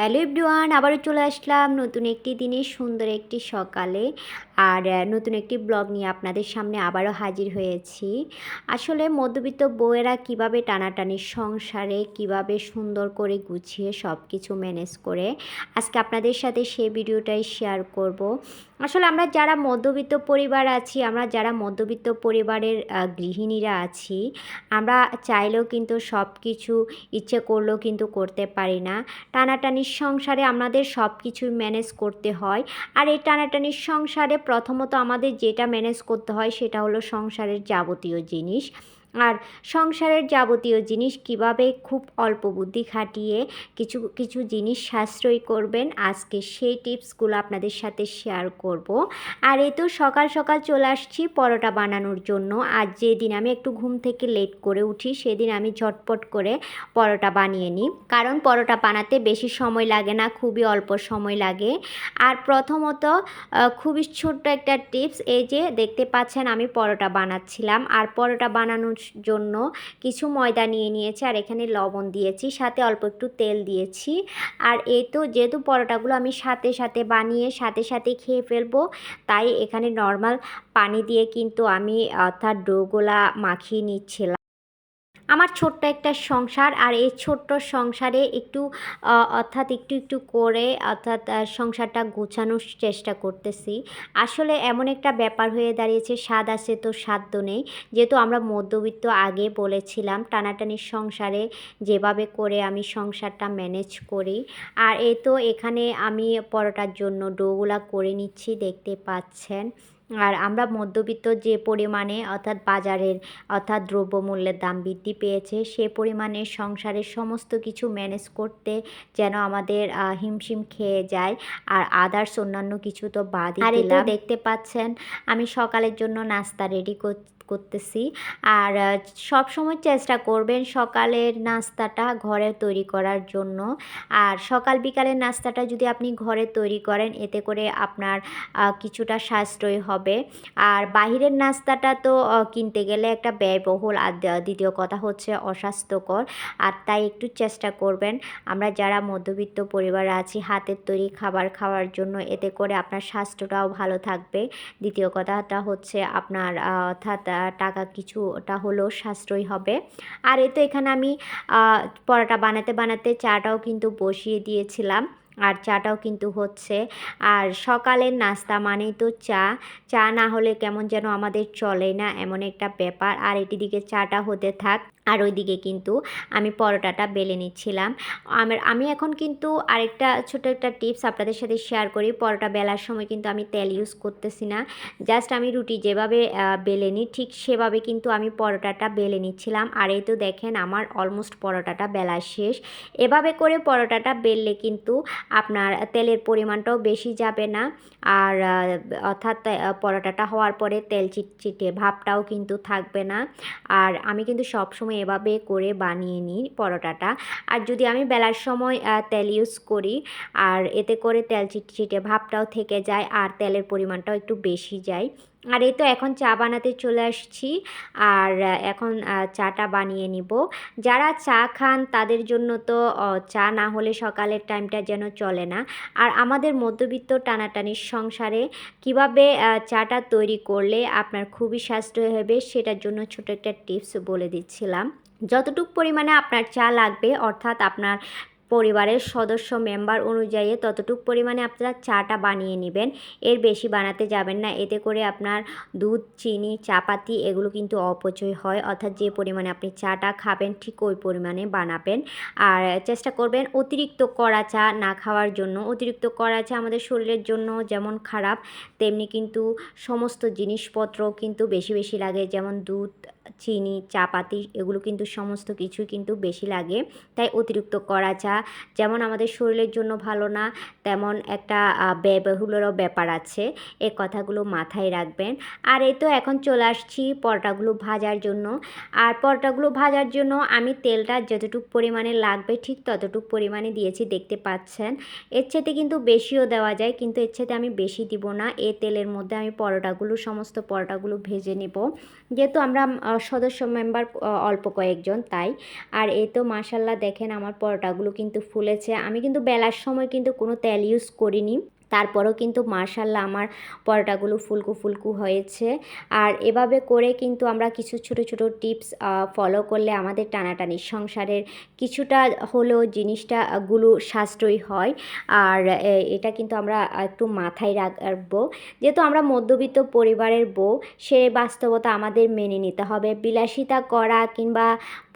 Hello everyone, আবারও চলে আসলাম নতুন একটি দিনে সুন্দর একটি সকালে। আর নতুন একটি ব্লগ নিয়ে আপনাদের সামনে আবারও হাজির হয়েছি। আসলে মধ্যবিত্ত বউয়েরা কীভাবে টানাটানি সংসারে, কীভাবে সুন্দর করে গুছিয়ে সব কিছু ম্যানেজ করে, আজকে আপনাদের সাথে সেই ভিডিওটাই শেয়ার করব। আসলে আমরা যারা মধ্যবিত্ত পরিবার আছি, আমরা যারা মধ্যবিত্ত পরিবারের গৃহিণীরা আছি, আমরা চাইলেও কিন্তু সব কিছু ইচ্ছে করলেও কিন্তু করতে পারি না। টানাটানির সংসারে আমাদের সব কিছু ম্যানেজ করতে হয়। আর এই টানাটানির সংসারে প্রথমত আমাদের যেটা ম্যানেজ করতে হয়, সেটা হলো সংসারের যাবতীয় জিনিস। আর সংসারের যাবতীয় জিনিস কীভাবে খুব অল্প বুদ্ধি খাটিয়ে কিছু কিছু জিনিস সাশ্রয় করবেন, আজকে সেই টিপসগুলো আপনাদের সাথে শেয়ার করব। আর এই তো সকাল সকাল চলে আসছি পরোটা বানানোর জন্য। আর যেদিন আমি একটু ঘুম থেকে লেট করে উঠি, সেদিন আমি ঝটপট করে পরোটা বানিয়ে নিই। কারণ পরোটা বানাতে বেশি সময় লাগে না, খুবই অল্প সময় লাগে। আর প্রথমত খুবই ছোট্ট একটা টিপস, এই যে দেখতে পাচ্ছেন আমি পরোটা বানাচ্ছিলাম। আর পরোটা বানানোর জন্য কিছু ময়দা নিয়ে নিয়েছি আর এখানে লবণ দিয়েছি, সাথে অল্প একটু তেল দিয়েছি। আর এই তো যেহেতু পরোটাগুলো আমি সাথে সাথে বানিয়ে, সাথে সাথে খেয়ে ফেলব, তাই এখানে নর্মাল পানি দিয়ে কিন্তু আমি, অর্থাৎ ডোগোলা মাখিয়ে নিচ্ছিলাম। আমার ছোট্ট একটা সংসার আর এই ছোট্ট সংসারে একটু অর্থাৎ একটু একটু করে, অর্থাৎ সংসারটা গোছানোর চেষ্টা করতেছি। আসলে এমন একটা ব্যাপার হয়ে দাঁড়িয়েছে, স্বাদ আছে তো সাধ্য নেই। যেহেতু আমরা মধ্যবিত্ত, আগে বলেছিলাম টানাটানির সংসারে যেভাবে করে আমি সংসারটা ম্যানেজ করি। আর এ তো এখানে আমি পরোটার জন্য ডোগুলা করে নিচ্ছি, দেখতে পাচ্ছেন। আর আমরা মধ্যবিত্ত যে পরিমাণে অর্থাৎ বাজারের অর্থাৎ দ্রব্যমূল্যের দাম বৃদ্ধি পেয়েছে সে পরিমাণে সংসারের সমস্ত কিছু ম্যানেজ করতে যেন আমাদের হিমশিম খেয়ে যায়। আর আদার্স অন্যান্য কিছু তো বাদ আর এটা দেখতে পাচ্ছেন আমি সকালের জন্য নাস্তা রেডি করতেছি। আর সব সময় চেষ্টা করবেন সকালের নাস্তাটা ঘরে তৈরি করার জন্য। আর সকাল বিকালের নাস্তাটা যদি আপনি ঘরে তৈরি করেন, এতে করে আপনার কিছুটা সাশ্রয় হবে। আর বাহিরের নাস্তাটা তো কিনতে গেলে একটা ব্যয়বহুল। আর দ্বিতীয়- কথা হচ্ছে অস্বাস্থ্যকর। আর তাই একটু চেষ্টা করবেন। আমরা যারা মধ্যবিত্ত পরিবার আছি, হাতের তৈরি খাবার খাওয়ার জন্য, এতে করে আপনার স্বাস্থ্যটাও ভালো থাকবে। দ্বিতীয় কথাটা হচ্ছে আপনার অর্থাৎ টাকা কিছুটা হলেও সাশ্রয় হবে। আর এই তো এখানে আমি পরোটা বানাতে বানাতে চাটাও কিন্তু বসিয়ে দিয়েছিলাম। আর চাটাও কিন্তু হচ্ছে। আর সকালের নাস্তা মানেই তো চা। চা না হলে কেমন যেন আমাদের চলে না, এমন একটা ব্যাপার। আর এটি দিকে চাটা হতে থাক। আর ওইদিকে কিন্তু আমি পরোটাটা বেলে নিচ্ছিলাম। আমার, আমি এখন কিন্তু আরেকটা ছোট একটা টিপস আপনাদের সাথে শেয়ার করি। পরোটা বেলার সময় কিন্তু আমি তেল ইউজ করতেছি না। জাস্ট আমি রুটি যেভাবে বেলে নিই, ঠিক সেভাবে কিন্তু আমি পরোটাটা বেলে নিচ্ছিলাম। আর এই তো দেখেন আমার অলমোস্ট পরোটাটা বেলা শেষ। এভাবে করে পরোটাটা বেললে কিন্তু আপনার তেলের পরিমাণটাও বেশি যাবে না। আর অর্থাৎ পরোটাটা হওয়ার পরে তেল চিটচিটে ভাবটাও কিন্তু থাকবে না। আর আমি কিন্তু সবসময় এভাবে করে বানিয়ে নিই পরোটাটা। আর যদি আমি বেলার সময় তেল ইউজ করি, আর এতে করে তেল চিটচিটে ভাবটাও থেকে যায়, আর তেলের পরিমাণটাও একটু বেশি যায় আর এই তো এখন চা বানাতে চলে আসছি। আর এখন চাটা বানিয়ে নিব। যারা চা খান তাদের জন্য তো চা না হলে সকালের টাইমটা যেন চলে না। আর আমাদের মধ্যবিত্ত টানাটানির সংসারে কীভাবে চাটা তৈরি করলে আপনার খুবই সাশ্রয় হবে সেটার জন্য ছোট একটা টিপস বলে দিচ্ছিলাম। যতটুকু পরিমাণে আপনার চা লাগবে, অর্থাৎ আপনার পরিবারের সদস্য মেম্বার অনুযায়ী ততটুকু পরিমাণে আপনারা চাটা বানিয়ে নেবেন। এর বেশি বানাতে যাবেন না। এতে করে আপনার দুধ, চিনি, চাপাতি এগুলো কিন্তু অপচয় হয়। অর্থাৎ যে পরিমাণে আপনি চাটা খাবেন ঠিক ওই পরিমাণে বানাবেন। আর চেষ্টা করবেন অতিরিক্ত কড়া চা না খাওয়ার জন্য। অতিরিক্ত কড়া চা আমাদের শরীরের জন্য যেমন খারাপ, তেমনি কিন্তু সমস্ত জিনিসপত্র কিন্তু বেশি বেশি লাগে। যেমন দুধ চিনি চাপাতি এগুলো কিন্তু সমস্ত কিছুই কিন্তু বেশি লাগে। তাই অতিরিক্ত কড়া চা, যেমন আমাদের শরীরের জন্য ভালো না, তেমন একটা ব্যয়বহুলেরও ব্যাপার আছে। এই কথাগুলো মাথায় রাখবেন। আর এই তো এখন চলে আসছি পরোটাগুলো ভাজার জন্য। আর পরোটাগুলো ভাজার জন্য আমি তেলটা যতটুকু পরিমাণে লাগবে ঠিক ততটুকু পরিমাণে দিয়েছি, দেখতে পাচ্ছেন। এর কিন্তু বেশিও দেওয়া যায়, কিন্তু এর চেতে আমি বেশি দিব না। এ তেলের মধ্যে আমি পরোটাগুলো, সমস্ত পরোটাগুলো ভেজে নেব। যেহেতু আমরা সদস্য মেম্বার অল্প কয়েকজন, তাই। আর এই তো মাসাল্লাহ দেখেন আমার পরোটাগুলো কিন্তু ফুলেছে। আমি কিন্তু বেলার সময় কিন্তু কোনো তেল ইউজ করিনি। তারপরেও কিন্তু মার্শাল্লাহ আমার পরোটাগুলো ফুলকু ফুলকু হয়েছে। আর এভাবে করে কিন্তু আমরা কিছু ছোট ছোট টিপস ফলো করলে আমাদের টানাটানি সংসারের কিছুটা হলেও জিনিসটা গুলো সাশ্রয়ী হয়। আর এটা কিন্তু আমরা একটু মাথায় রাখব। যেহেতু আমরা মধ্যবিত্ত পরিবারের বউ, সে বাস্তবতা আমাদের মেনে নিতে হবে। বিলাসিতা করা কিংবা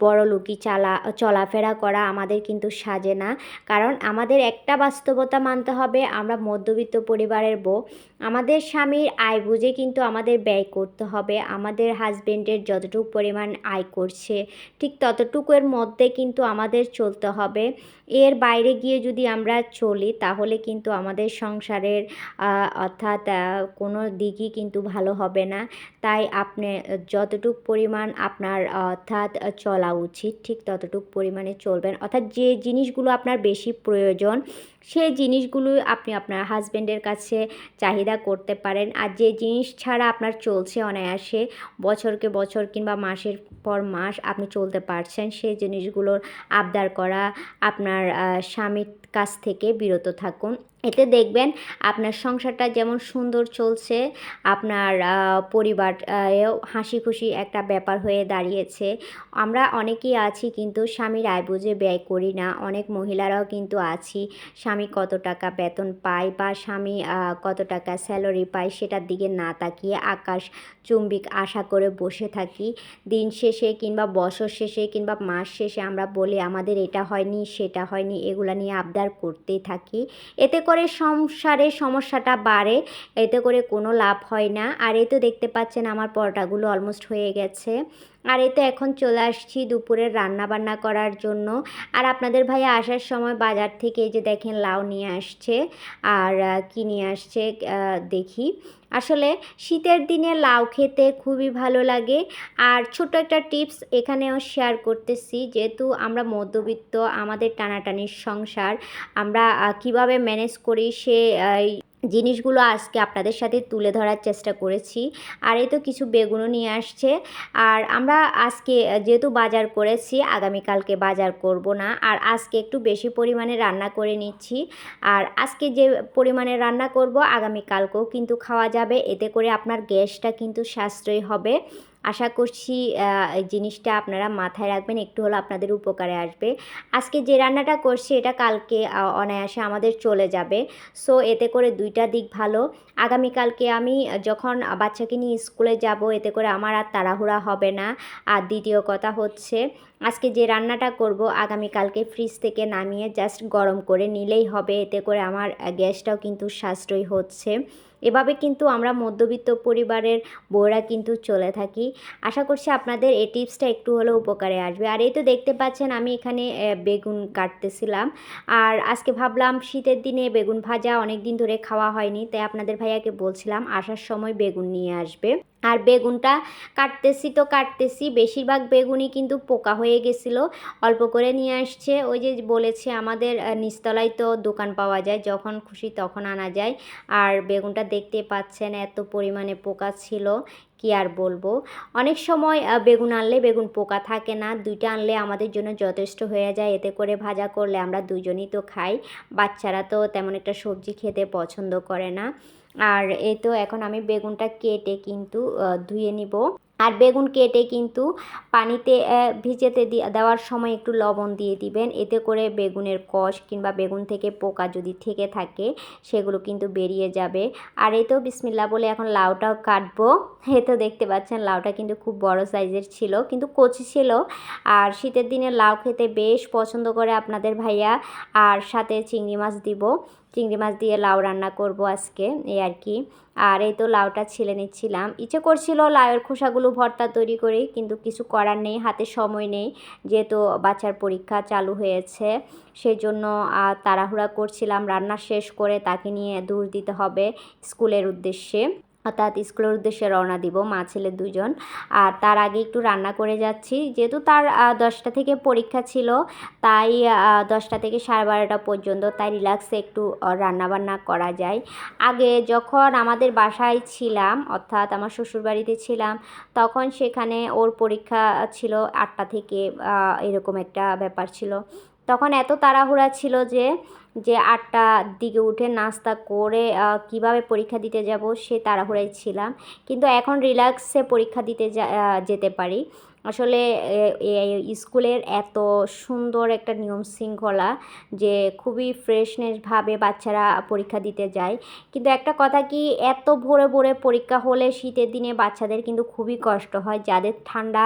বড়লোকি চালা, চলাফেরা করা আমাদের কিন্তু সাজে না। কারণ আমাদের একটা বাস্তবতা মানতে হবে, আমরা মধ্যবিত্ত পরিবারের বউ আমাদের স্বামীর আয় বুঝে কিন্তু আমাদের ব্যয় করতে হবে। আমাদের হাজবেন্ডের যতটুকু পরিমাণ আয় করছে, ঠিক ততটুকুর মধ্যে কিন্তু আমাদের চলতে হবে। এর বাইরে গিয়ে যদি আমরা চলি, তাহলে কিন্তু আমাদের সংসারের অর্থাৎ কোনো দিকই কিন্তু ভালো হবে না। তাই আপনি, যতটুক পরিমাণ আপনার, অর্থাৎ, চলা উচিত, ঠিক ততটুক পরিমাণে চলবেন। অর্থাৎ যে জিনিসগুলো আপনার বেশি প্রয়োজন সেই জিনিসগুলো আপনি আপনার হাজব্যান্ডের কাছে চাহিদা করতে পারেন। আর যে জিনিস ছাড়া আপনার চলছে অনায়াসে, বছরকে বছর কিংবা মাসের পর মাস আপনি চলতে পারছেন, সেই জিনিসগুলোর আবদার করা আপনার স্বামীর কাছ থেকে বিরত থাকুন। এতে দেখবেন আপনার সংসারটা যেমন সুন্দর চলছে, আপনার পরিবার হাসি খুশি একটা ব্যাপার হয়ে দাঁড়িয়েছে। আমরা অনেকেই আছি কিন্তু স্বামীর আয় বুঝে ব্যয় করি না, অনেক মহিলারাও কিন্তু আছি, স্বামী কত টাকা বেতন পায় বা স্বামী কত টাকা স্যালারি পায় সেটার দিকে না তাকিয়ে আকাশ চুম্বিক আশা করে বসে থাকি। দিন শেষে কিংবা বছর শেষে কিংবা মাস শেষে আমরা বলি, আমাদের এটা হয়নি, সেটা হয়নি, এগুলা নিয়ে আবদার করতেই থাকি। এতে সংসারে সমস্যাটা বাড়ে, এতে করে কোনো লাভ হয় না। আর এই তো দেখতে পাচ্ছেন আমার পরোটাগুলো অলমোস্ট হয়ে গেছে। আর এই তো এখন চলে আসছি দুপুরের রান্না বান্না করার জন্য। আর আপনাদের ভাইয়া আসার সময় বাজার থেকে এই যে দেখেন লাউ নিয়ে আসছে, আর কি নিয়ে আসছে দেখি। আসলে শীতের দিনে লাউ খেতে খুবই ভালো লাগে। আর ছোট একটা টিপস এখানেও শেয়ার করতেছি, যেহেতু আমরা মধ্যবিত্ত, আমাদের টানাটানির সংসার, আমরা কীভাবে ম্যানেজ করি সে জিনিসগুলো আজকে আপনাদের সাথে তুলে ধরার চেষ্টা করেছি। আর এই তো কিছু বেগুনও নিয়ে আসছে। আর আমরা আজকে যেহেতু বাজার করেছি, আগামীকালকে বাজার করব না। আর আজকে একটু বেশি পরিমাণে রান্না করে নিচ্ছি। আর আজকে যে পরিমাণে রান্না করব, আগামীকালকেও কিন্তু খাওয়া যাবে। এতে করে আপনার গ্যাসটা কিন্তু সাশ্রয়ী হবে। আশা করছি জিনিসটা আপনারা মাথায় রাখবেন, একটু হলো আপনাদের উপকারে আসবে। আজকে যে রান্নাটা করছি, এটা কালকে অনায়াসে আমাদের চলে যাবে। সো, এতে করে দুইটা দিক ভালো। আগামীকালকে আমি যখন বাচ্চাকে নিয়ে স্কুলে যাব, এতে করে আমার আর তাড়াহুড়া হবে না। আর দ্বিতীয় কথা হচ্ছে, আজকে যে রান্নাটা করব, আগামীকালকে ফ্রিজ থেকে নামিয়ে জাস্ট গরম করে নিলেই হবে। এতে করে আমার গ্যাসটাও কিন্তু সাশ্রয়ী হচ্ছে। এভাবে কিন্তু আমরা মধ্যবিত্ত পরিবারের বউরা কিন্তু চলে থাকি। আশা করছি আপনাদের এই টিপসটা একটু হলেও উপকারে আসবে। আর এই তো দেখতে পাচ্ছেন আমি এখানে বেগুন কাটতেছিলাম। আর আজকে ভাবলাম শীতের দিনে বেগুন ভাজা অনেক দিন ধরে খাওয়া হয়নি, তাই আপনাদের ভাইয়াকে বলছিলাম আসার সময় বেগুন নিয়ে আসবে। আর বেগুনটা কাটতেছি তো কাটতেছি, বেশিরভাগ বেগুনই কিন্তু পোকা হয়ে গেছিল। অল্প করে নিয়ে আসছে। ওই যে বলেছে আমাদের নিচতলায় তো দোকান পাওয়া যায়, যখন খুশি তখন আনা যায়। আর বেগুনটা দেখতে পাচ্ছেন এত পরিমাণে পোকা ছিল, কি আর বলব? অনেক সময় বেগুন আনলে বেগুন পোকা থাকে না, দুইটা আনলে আমাদের জন্য যথেষ্ট হয়ে যায়। এতে করে ভাজা করলে আমরা দুজনই তো খাই, বাচ্চারা তো তেমন একটা সবজি খেতে পছন্দ করে না। আর এই তো এখন আমি বেগুনটা কেটে কিন্তু ধুয়ে নিব। আর বেগুন কেটে কিন্তু পানিতে ভিজেতে দেওয়ার সময় একটু লবণ দিয়ে দিবেন। এতে করে বেগুনের কষ কিংবা বেগুন থেকে পোকা যদি থেকে থাকে, সেগুলো কিন্তু বেরিয়ে যাবে। আর এই তো বিসমিল্লা বলে এখন লাউটাও কাটবো। এ তো দেখতে পাচ্ছেন লাউটা কিন্তু খুব বড় সাইজের ছিল, কিন্তু কচি ছিল। আর শীতের দিনে লাউ খেতে বেশ পছন্দ করে আপনাদের ভাইয়া। আর সাথে চিংড়ি মাছ দিব। চিংড়ি মাছ দিয়ে লাউ রান্না করব আজকে, এই আর কি। আর এই তো লাউটা ছেলে নিচ্ছিলাম। ইচ্ছে করছিল লাউয়ের খোসাগুলো ভর্তা তৈরি করে, কিন্তু কিছু করার নেই, হাতে সময় নেই। যেহেতু বাচ্চার পরীক্ষা চালু হয়েছে সেই জন্য তাড়াহুড়া করছিলাম। রান্না শেষ করে তাকে নিয়ে দূর দিতে হবে স্কুলের উদ্দেশ্যে। অর্থাৎ স্কুলের উদ্দেশ্যে রওনা দিব, মা ছেলে দুজন। আর তার আগে একটু রান্না করে যাচ্ছি। যেহেতু তার দশটা থেকে পরীক্ষা ছিল, তাই দশটা থেকে সাড়ে বারোটা পর্যন্ত, তাই রিল্যাক্সে একটু রান্নাবান্না করা যায়। আগে যখন আমাদের বাসায় ছিলাম, অর্থাৎ আমার শ্বশুরবাড়িতে ছিলাম, তখন সেখানে ওর পরীক্ষা ছিল আটটা থেকে এরকম একটা ব্যাপার ছিল। তখন এত তাড়াহুড়া ছিল যে যে আটটার দিকে উঠে নাস্তা করে কীভাবে পরীক্ষা দিতে যাব সে তাড়াহুড়ায় ছিলাম। কিন্তু এখন রিল্যাক্সে পরীক্ষা দিতে যেতে পারি। আসলে স্কুলের এত সুন্দর একটা নিয়ম শৃঙ্খলা যে খুবই ফ্রেশনেসভাবে বাচ্চারা পরীক্ষা দিতে যায়। কিন্তু একটা কথা কি, এত ভোরে ভোরে পরীক্ষা হলে শীতের দিনে বাচ্চাদের কিন্তু খুবই কষ্ট হয়। যাদের ঠান্ডা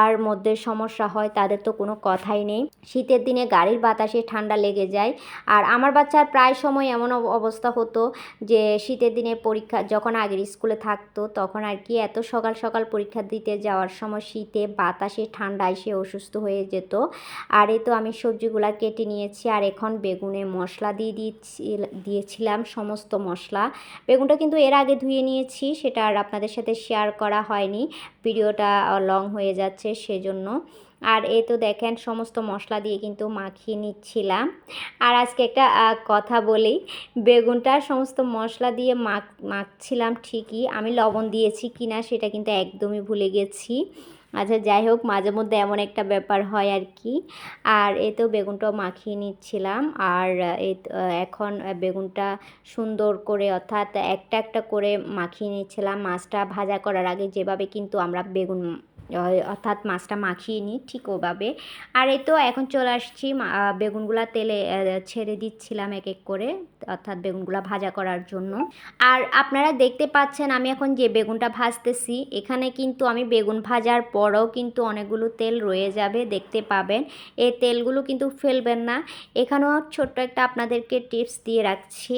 আর মধ্যে সমস্যা হয়, তাদের তো কোনো কথাই নেই। শীতের দিনে গাড়ির বাতাসে ঠান্ডা লেগে যায়। আর আমার বাচ্চার প্রায় সময় এমন অবস্থা হতো যে শীতের দিনে পরীক্ষা, যখন আগের স্কুলে থাকতো, তখন আর কি এত সকাল সকাল পরীক্ষা দিতে যাওয়ার সময় শীতে বাতাসে, ঠান্ডায় সে অসুস্থ হয়ে যেত। আর এই তো আমি সবজিগুলা কেটে নিয়েছি, আর এখন বেগুনে মশলা দিয়ে দিয়েছি দিয়েছিলাম সমস্ত মশলা। বেগুনটা কিন্তু এর আগে ধুয়ে নিয়েছি, সেটা আর আপনাদের সাথে শেয়ার করা হয়নি। ভিডিওটা লং হয়ে যাচ্ছে সেজন্য। আর এই তো দেখেন সমস্ত মশলা দিয়ে কিন্তু মাখিয়ে নিচ্ছিলাম। আর আজকে একটা কথা বলি, বেগুনটা সমস্ত মশলা দিয়ে মাখ, মাখছিলাম ঠিকই। আমি লবণ দিয়েছি কিনা সেটা কিন্তু একদমই ভুলে গেছি। আচ্ছা যাই হোক, মাঝে মধ্যে এমন একটা ব্যাপার হয় আর কি। আর এতেও বেগুনটাও মাখিয়ে নিচ্ছিলাম। আর এখন বেগুনটা সুন্দর করে, অর্থাৎ একটা একটা করে মাখিয়ে নিচ্ছিলাম। মাছটা ভাজা করার আগে যেভাবে কিন্তু আমরা বেগুন অর্থাৎ মাছটা মাখিয়ে নিই ঠিক ওভাবে। আর এই তো এখন চলে আসছি বেগুনগুলা তেলে ছেড়ে দিচ্ছিলাম এক এক করে, অর্থাৎ বেগুনগুলা ভাজা করার জন্য। আর আপনারা দেখতে পাচ্ছেন আমি এখন যে বেগুনটা ভাজতেছি, এখানে কিন্তু আমি বেগুন ভাজার পরও কিন্তু অনেকগুলো তেল রয়ে যাবে, দেখতে পাবেন। এই তেলগুলো কিন্তু ফেলবেন না। এখানেও ছোট্ট একটা আপনাদেরকে টিপস দিয়ে রাখছি।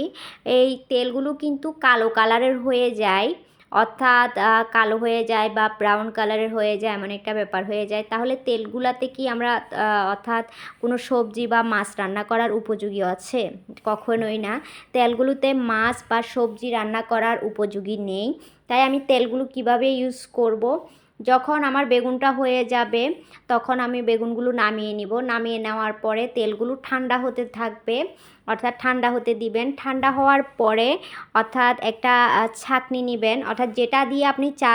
এই তেলগুলো কিন্তু কালো কালারের হয়ে যায়। অর্থাৎ কালো হয়ে যায় বা ব্রাউন কালারের হয়ে যায় এমন একটা ব্যাপার হয়ে যায়। তাহলে তেলগুলাতে কি আমরা অর্থাৎ কোনো সবজি বা মাছ রান্না করার উপযোগী আছে? কখনোই না। তেলগুলোতে মাছ বা সবজি রান্না করার উপযোগী নেই। তাই আমি তেলগুলো কীভাবে ইউজ করব? যখন আমার বেগুনটা হয়ে যাবে, তখন আমি বেগুনগুলো নামিয়ে নিব। নামিয়ে নেওয়ার পরে তেলগুলো ঠান্ডা হতে থাকবে, অর্থাৎ ঠান্ডা হতে দিবেন। ঠান্ডা হওয়ার পরে অর্থাৎ একটা ছাকনি নেবেন। অর্থাৎ যেটা দিয়ে আপনি চা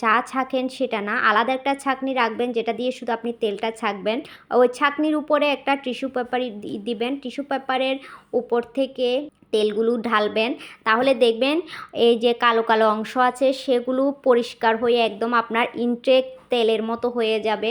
চা ছাকেন সেটা না, আলাদা একটা ছাকনি রাখবেন যেটা দিয়ে শুধু আপনি তেলটা ছাকবেন। ওই ছাকনির উপরে একটা টিস্যু পেপার দিবেন। টিস্যু পেপারের উপর থেকে তেলগুলো ঢালবেন। তাহলে দেখবেন এই যে কালো কালো অংশ আছে, সেগুলো পরিষ্কার হয়ে একদম আপনার ইনটেক তেলের মতো হয়ে যাবে।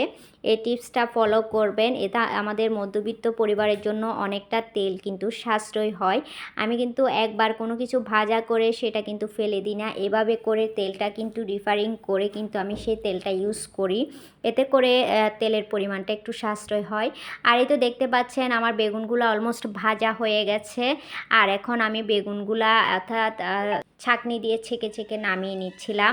এই টিপসটা ফলো করবেন। এটা আমাদের মধ্যবিত্ত পরিবারের জন্য অনেকটা তেল কিন্তু সাশ্রয় হয়। আমি কিন্তু একবার কোনো কিছু ভাজা করে সেটা কিন্তু ফেলে দিই না। এভাবে করে তেলটা কিন্তু রিফারিং করে কিন্তু আমি সেই তেলটা ইউজ করি। এতে করে তেলের পরিমাণটা একটু সাশ্রয় হয়। আর এই তো দেখতে পাচ্ছেন আমার বেগুনগুলো অলমোস্ট ভাজা হয়ে গেছে। আর এখন আমি বেগুনগুলা অর্থাৎ ছাকনি দিয়ে ছেঁকে ছেঁকে নামিয়ে নিচ্ছিলাম।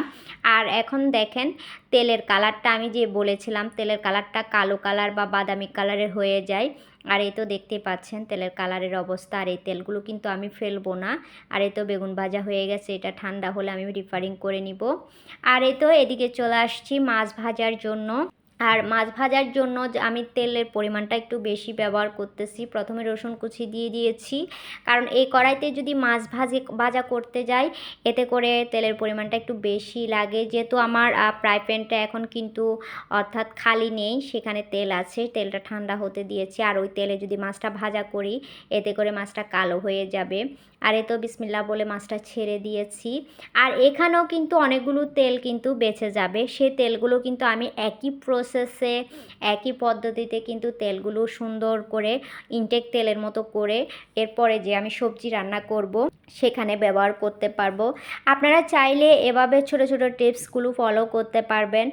আর এখন দেখেন, তেলের কালারটা আমি যে বলেছিলাম, তেলের কালারটা কালো কালার বা বাদামি কালারের হয়ে যায়। আর এই তো দেখতে পাচ্ছেন, তেলের কালারের অবস্থা। আর এই তেলগুলো কিন্তু আমি ফেলব না। আর এই তো বেগুন ভাজা হয়ে গেছে, এটা ঠান্ডা হলে আমি রিফারিং করে নিব। আর এই তো এদিকে চলে আসছি মাছ ভাজার জন্য। আর মাছ ভাজার জন্য আমি তেলের পরিমাণটা একটু বেশি ব্যবহার করতেছি, প্রথমে রসুন কুচি দিয়ে দিয়েছি। কারণ এই কড়াইতে যদি মাছ ভাজে, ভাজা করতে যাই, এতে করে তেলের পরিমাণটা একটু বেশি লাগে। যেহেতু আমার ফ্রাই প্যানটা এখন কিন্তু অর্থাৎ খালি নেই, সেখানে তেল আছে, তেলটা ঠান্ডা হতে দিয়েছি। আর ওই তেলে যদি মাছটা ভাজা করি, এতে করে মাছটা কালো হয়ে যাবে। আর এ তো বিসমিল্লা বলে মাছটা ছেড়ে দিয়েছি। আর এখানেও কিন্তু অনেকগুলো তেল কিন্তু বেঁচে যাবে। সে তেলগুলো কিন্তু আমি একই প্রসেসে একই পদ্ধতিতে কিন্তু তেলগুলো সুন্দর করে ইনটেক তেলের মতো করে এরপরে যে আমি সবজি রান্না করব, সেখানে ব্যবহার করতে পারব। আপনারা চাইলে এভাবে ছোট ছোট টিপসগুলো ফলো করতে পারবেন।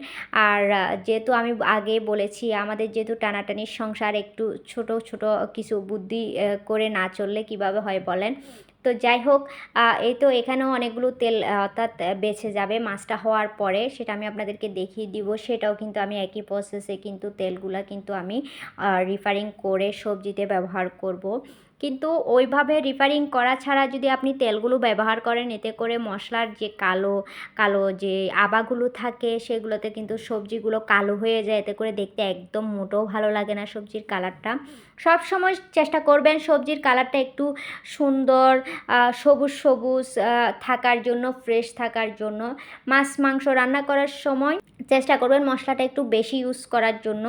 আর যেহেতু আমি আগে বলেছি, আমাদের যেহেতু টানাটানির সংসার একটু ছোট ছোট কিছু বুদ্ধি করে না চললে কীভাবে হয় বলেন? তো যাই হোক এই তো এখানেও অনেকগুলো তেল অর্থাৎ বেছে যাবে মাছটা হওয়ার পরে। সেটা আমি আপনাদেরকে দেখিয়ে দিব। সেটাও কিন্তু আমি একই প্রসেসে কিন্তু তেলগুলা কিন্তু আমি রিফারিং করে সবজিতে ব্যবহার করব। কিন্তু ওইভাবে রিফারিং করা ছাড়া যদি আপনি তেলগুলো ব্যবহার করেন, এতে করে মশলার যে কালো কালো যে আবাগুলো থাকে, সেগুলোতে কিন্তু সবজিগুলো কালো হয়ে যায়। এতে করে দেখতে একদম মোটেও ভালো লাগে না সবজির কালারটা সব সময় চেষ্টা করবেন সবজির কালারটা একটু সুন্দর সবুজ সবুজ থাকার জন্য ফ্রেশ থাকার জন্য। মাছ, মাংস রান্না করার সময় চেষ্টা করবেন মশলাটা একটু বেশি ইউজ করার জন্য।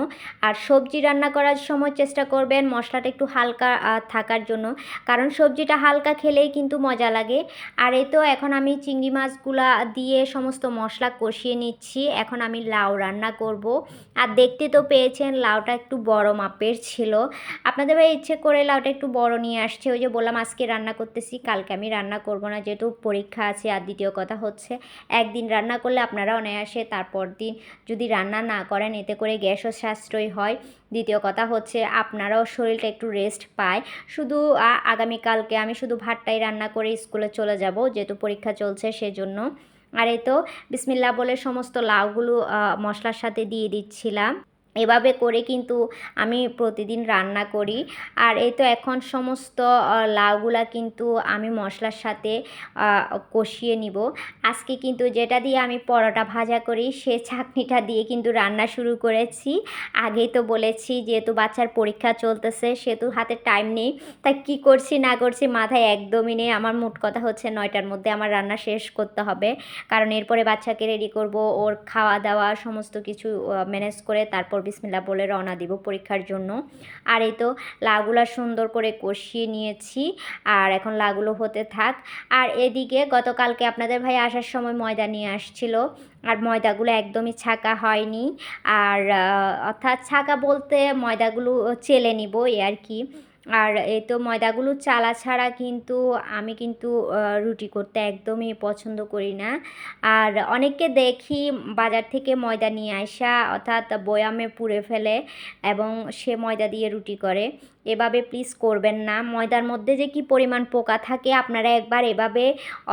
আর সবজি রান্না করার সময় চেষ্টা করবেন মশলাটা একটু হালকা থাকার জন্য। কারণ সবজিটা হালকা খেলেই কিন্তু মজা লাগে। আর এই তো এখন আমি চিংড়ি মাছগুলা দিয়ে সমস্ত মশলা কষিয়ে নিচ্ছি। এখন আমি লাউ রান্না করব। আর দেখতে তো পেয়েছেন, লাউটা একটু বড় মাপের ছিল। আপনাদের ভাই ইচ্ছে করে লাউটা একটু বড় নিয়ে আসছে। ওই যে বললাম, আজকে রান্না করতেছি, কালকে আমি রান্না করব না, যেহেতু পরীক্ষা আছে আর দ্বিতীয় কথা হচ্ছে, একদিন রান্না করলে আপনারা অনায়াসে তারপর দিন যদি রান্না না করেন, এতে করে গ্যাসও সাশ্রয় হয়। দ্বিতীয় কথা হচ্ছে, আপনারাও শরীরটা একটু রেস্ট পায়। শুধু আগামীকালকে আমি শুধু ভাতটাই রান্না করে স্কুলে চলে যাব, যেহেতু পরীক্ষা চলছে সেজন্য। আর এই তো বিসমিল্লা বলে সমস্ত লাউগুলো মশলার সাথে দিয়ে দিচ্ছিলাম। এভাবে করে কিন্তু আমি প্রতিদিন রান্না করি। আর এই তো এখন সমস্ত লাউগুলা কিন্তু আমি মশলার সাথে কষিয়ে নিব। আজকে কিন্তু যেটা দিয়ে আমি পরোটা ভাজা করি, সে চাটনিটা দিয়ে কিন্তু রান্না শুরু করেছি। আগেই তো বলেছি, যেহেতু বাচ্চার পরীক্ষা চলতেছে, সেহেতু হাতে টাইম নেই। তাই কী করছি, না করছি মাথায় একদমই নেই। আমার মোট কথা হচ্ছে নয়টার মধ্যে আমার রান্না শেষ করতে হবে। কারণ এরপরে বাচ্চাকে রেডি করব, ওর খাওয়া দাওয়া সমস্ত কিছু ম্যানেজ করে তারপর বিসমিল্লা বলে রওনা দিব পরীক্ষার জন্য। আর এই তো লাগুলা সুন্দর করে কষিয়ে নিয়েছি। আর এখন লাগুলো হতে থাক। আর এদিকে গতকালকে আপনাদের ভাই আসার সময় ময়দা নিয়ে আসছিল। আর ময়দাগুলো একদমই ছাকা হয়নি। আর অর্থাৎ ছাকা বলতে ময়দাগুলো চেলে নিব এ আর কি। আর এই তো ময়দাগুলো চালা ছাড়া কিন্তু আমি কিন্তু রুটি করতে একদমই পছন্দ করি না। আর অনেককে দেখি বাজার থেকে ময়দা নিয়ে আসা, অর্থাৎ বয়ামে পুড়ে ফেলে এবং সে ময়দা দিয়ে রুটি করে। এভাবে প্লিজ করবেন না। ময়দার মধ্যে যে কি পরিমাণ পোকা থাকে, আপনারা একবার এভাবে,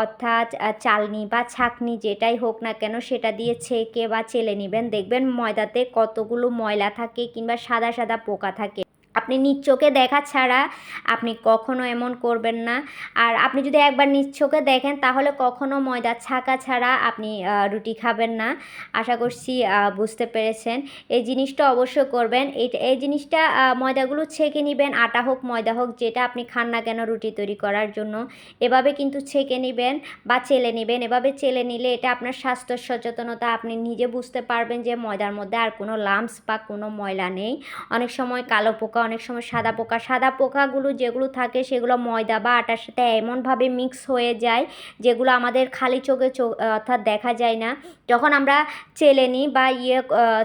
অর্থাৎ চালনি বা ছাকনি যেটাই হোক না কেন, সেটা দিয়ে ছেঁকে বা চেলে নেবেন। দেখবেন ময়দাতে কতগুলো ময়লা থাকে কিংবা সাদা সাদা পোকা থাকে। আপনি নিজ চোখে দেখা ছাড়া আপনি কখনো এমন করবেন না। আর আপনি যদি একবার নিজ চোখে দেখেন, তাহলে কখনো ময়দা ছাকা ছাড়া আপনি রুটি খাবেন না। আশা করছি বুঝতে পেরেছেন। এই জিনিসটা অবশ্যই করবেন। এই এই জিনিসটা ময়দাগুলো ছেঁকে নেবেন। আটা হোক, ময়দা হোক, যেটা আপনি খান না কেন রুটি তৈরি করার জন্য। এভাবে কিন্তু ছেঁকে নেবেন বা চেলে নেবেন। এভাবে চেলে নিলে এটা আপনার স্বাস্থ্য সচেতনতা, আপনি নিজে বুঝতে পারবেন যে ময়দার মধ্যে আর কোনো লাম্পস বা কোনো ময়লা নেই। অনেক সময় কালো পোকা অনেক সময় সাদা পোকা সাদা পোকাগুলো যেগুলো থাকে সেগুলো ময়দা বা আটার সাথে এমনভাবে মিক্স হয়ে যায় যেগুলো আমাদের খালি চোখে চোখ অর্থাৎ দেখা যায় না। যখন আমরা চেলে নিই বা ইয়ে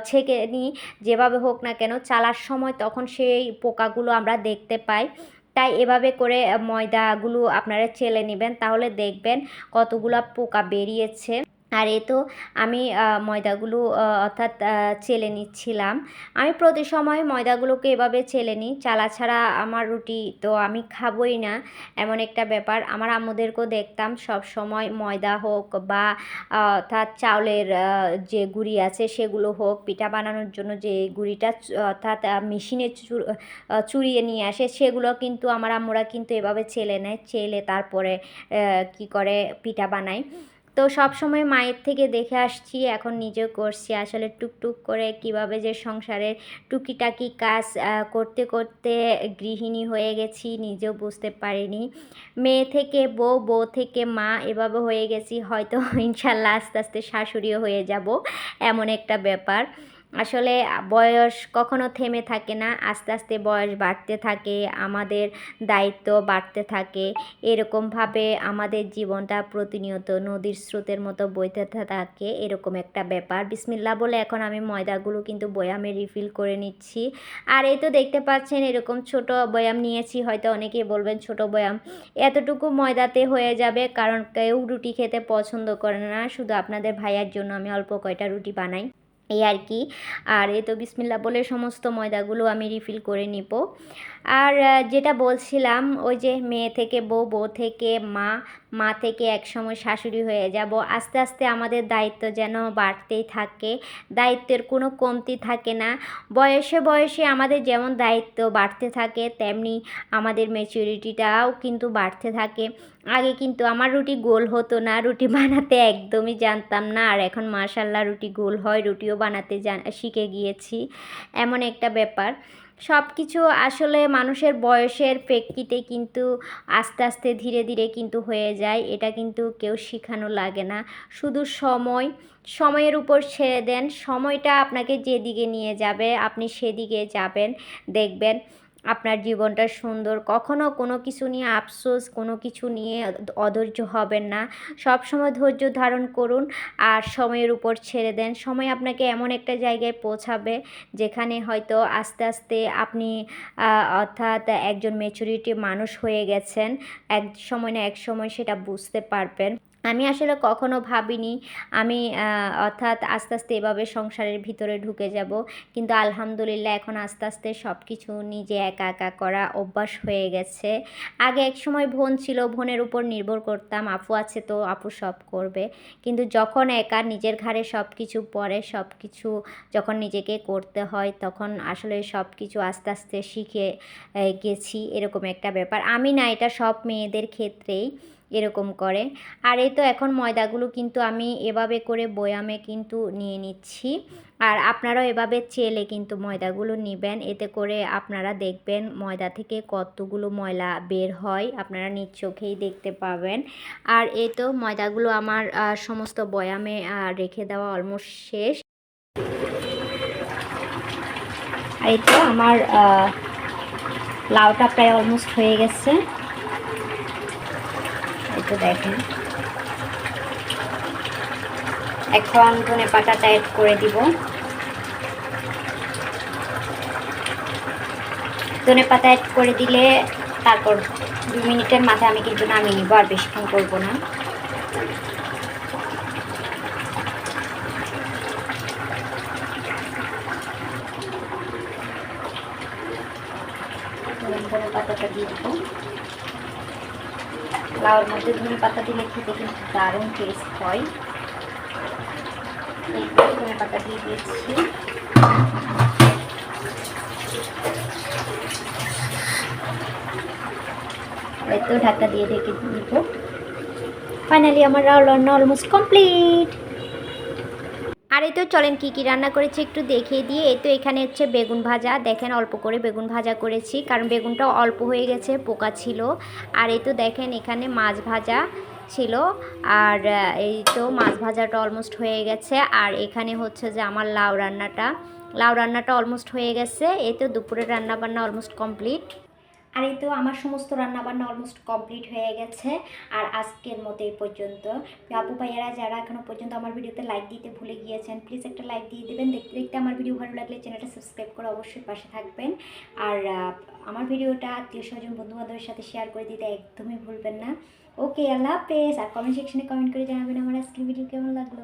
ছেঁকে নিই যেভাবে হোক না কেন চালার সময় তখন সেই পোকাগুলো আমরা দেখতে পাই। তাই এভাবে করে ময়দাগুলো আপনারা চেলে নেবেন তাহলে দেখবেন কতগুলো পোকা বেরিয়েছে। আর এ তো আমি ময়দাগুলো অর্থাৎ চেলে নিচ্ছিলাম। আমি প্রতি সময় ময়দাগুলোকে এভাবে চেলে নিই। চালা ছাড়া আমার রুটি তো আমি খাবই না, এমন একটা ব্যাপার। আমার আম্মুদেরকেও দেখতাম সব সময় ময়দা হোক বা অর্থাৎ চাউলের যে গুড়ি আছে সেগুলো হোক, পিঠা বানানোর জন্য যে গুঁড়িটা অর্থাৎ মেশিনে চুরিয়ে নিয়ে আসে সেগুলো কিন্তু আমার আম্মুরা কিন্তু এভাবে চেলে নেয়। চেলে তারপরে কি করে, পিঠা বানায়। তো সব সময় মায়ের থেকে দেখে আসছি, এখন নিজেও করছি। আসলে টুকটুক করে কীভাবে যে সংসারের টুকিটাকি কাজ করতে করতে গৃহিণী হয়ে গেছি, নিজেও বুঝতে পারিনি। মেয়ে থেকে বউ বউ থেকে মা, এভাবে হয়ে গেছি। হয়তো ইনশাল্লাহ আস্তে আস্তে শাশুড়িও হয়ে যাব, এমন একটা ব্যাপার। আসলে বয়স কখনো থেমে থাকে না, আস্তে আস্তে বয়স বাড়তে থাকে, আমাদের দায়িত্ব বাড়তে থাকে। এরকমভাবে আমাদের জীবনটা প্রতিনিয়ত নদীর স্রোতের মতো বইতে থাকে, এরকম একটা ব্যাপার। বিসমিল্লা বলে এখন আমি ময়দাগুলো কিন্তু বয়ামে রিফিল করে নিচ্ছি। আর এই তো দেখতে পাচ্ছেন এরকম ছোট বয়াম নিয়েছি, হয়তো অনেকেই বলবেন ছোট বয়াম। এতটুকু ময়দাতে হয়ে যাবে, কারণ কেউ রুটি খেতে পছন্দ করে না, শুধু আপনাদের ভাইয়ার জন্য আমি অল্প কয়টা রুটি বানাই। এই আর কি। আর এ তো বিসমিল্লা বলে সমস্ত ময়দাগুলো আমি রিফিল করে নিব। আর যেটা বলছিলাম, ওই যে মেয়ে থেকে বউ বউ থেকে মা মা থেকে একসময় শাশুড়ি হয়ে যাব, আস্তে আস্তে আমাদের দায়িত্ব যেন বাড়তেই থাকে, দায়িত্বের কোনো কমতি থাকে না। বয়সে বয়সে আমাদের যেমন দায়িত্ব বাড়তে থাকে, তেমনি আমাদের ম্যাচুরিটিটাও কিন্তু বাড়তে থাকে। আগে কিন্তু আমার রুটি গোল হতো না, রুটি বানাতে একদমই জানতাম না, আর এখন মাশাল্লাহ রুটি গোল হয়, রুটিও বানাতে শিখে গিয়েছি। এমন একটা ব্যাপার। সব কিছু আসলে মানুষের বয়সের প্রেক্ষিতে কিন্তু আস্তে আস্তে ধীরে ধীরে কিন্তু হয়ে যায়। এটা কিন্তু কেউ শেখানো লাগে না। শুধু সময়, সময়ের উপর ছেড়ে দেন। সময়টা আপনাকে যেদিকে নিয়ে যাবে, আপনি সেদিকে যাবেন, দেখবেন। আপনার জীবনটা সুন্দর। কখনো কোনো কিছু নিয়ে আফসোস, কোনো কিছু নিয়ে অধৈর্য হবেন না। সব সময় ধৈর্য ধারণ করুন আর সময়ের উপর ছেড়ে দেন। সময় আপনাকে এমন একটা জায়গায় পৌঁছাবে যেখানে হয়তো আস্তে আস্তে আপনি অর্থাৎ একজন মেচুরিটি মানুষ হয়ে গেছেন। এক সময় না এক সময় সেটা বুঝতে পারবেন। আমি আসলে কখনো ভাবিনি। আমি অর্থাৎ আস্তে আস্তে এভাবে সংসারের ভিতরে ঢুকে যাব। কিন্তু আলহামদুলিল্লাহ এখন আস্তে আস্তে সব কিছু নিজে একা একা করা অভ্যাস হয়ে গেছে। আগে এক সময় বোন ছিল, বোনের উপর নির্ভর করতাম, আপু আছে তো আপু সব করবে। কিন্তু যখন একা নিজের ঘাড়ে সব কিছু পরে সব কিছু যখন নিজেকে করতে হয়, তখন আসলে সব কিছু আস্তে আস্তে শিখে গেছি। এরকম একটা ব্যাপার। আমি না এটা সব মেয়েদের ক্ষেত্রেই এরকম করে। আর এই তো এখন ময়দাগুলো কিন্তু আমি এভাবে করে বয়ামে কিন্তু নিয়ে নিচ্ছি। আর আপনারাও এভাবে চেলে কিন্তু ময়দাগুলো নেবেন। এতে করে আপনারা দেখবেন ময়দা থেকে কতগুলো ময়লা বের হয়। আপনারা নিজ চোখেই দেখতে পাবেন। আর এই তো ময়দাগুলো আমার সমস্ত বয়ামে রেখে দেওয়া অলমোস্ট শেষ। আর এই তো আমার লাউটা প্রায় অলমোস্ট হয়ে গেছে। তো দেখেন। এখন ধনে পাতাটা অ্যাড করে দিব। ধনে পাতা অ্যাড করে দিলে তারপর দু মিনিটের মাথায় আমি কিন্তু নামিয়ে নিব, আর বেশিক্ষণ করব না। ধনে পাতাটা দিয়ে দিব। লাউর মধ্যে ধনে পাতা দিলে খেতে কিন্তু দারুণ টেস্ট হয়। ধনে পাতা দিয়ে দিয়েছি। তো ঢাকা দিয়ে ঢেকে দিব। ফাইনালি আমার রান্না অলমোস্ট কমপ্লিট আর এই তো চলেন কী কী রান্না করেছি একটু দেখিয়ে দিয়ে। এই তো এখানে হচ্ছে বেগুন ভাজা। দেখেন অল্প করে বেগুন ভাজা করেছি, কারণ বেগুনটা অল্প হয়ে গেছে, পোকা ছিল। আর এই তো দেখেন এখানে মাছ ভাজা ছিল, আর এই তো মাছ ভাজাটা অলমোস্ট হয়ে গেছে। আর এখানে হচ্ছে যে আমার লাউ রান্নাটা। লাউ রান্নাটা অলমোস্ট হয়ে গেছে। এই তো দুপুরের রান্না বান্না অলমোস্ট কমপ্লিট আর এই তো আমার সমস্ত রান্নাবান্না অলমোস্ট কমপ্লিট হয়ে গেছে। আর আজকের মতো এই পর্যন্ত। আপু ভাইয়ারা, যারা এখনও পর্যন্ত আমার ভিডিওতে লাইক দিতে ভুলে গিয়েছেন প্লিজ একটা লাইক দিয়ে দেবেন। দেখতে দেখতে আমার ভিডিও ভালো লাগলে চ্যানেলটা সাবস্ক্রাইব করে অবশ্যই পাশে থাকবেন। আর আমার ভিডিওটা আত্মীয় স্বজন, বন্ধুবান্ধবের সাথে শেয়ার করে দিতে একদমই ভুলবেন না। ওকে আল্লাহ হাফেজ। আর কমেন্ট সেকশনে কমেন্ট করে জানাবেন আমার আজকের ভিডিও কেমন লাগল।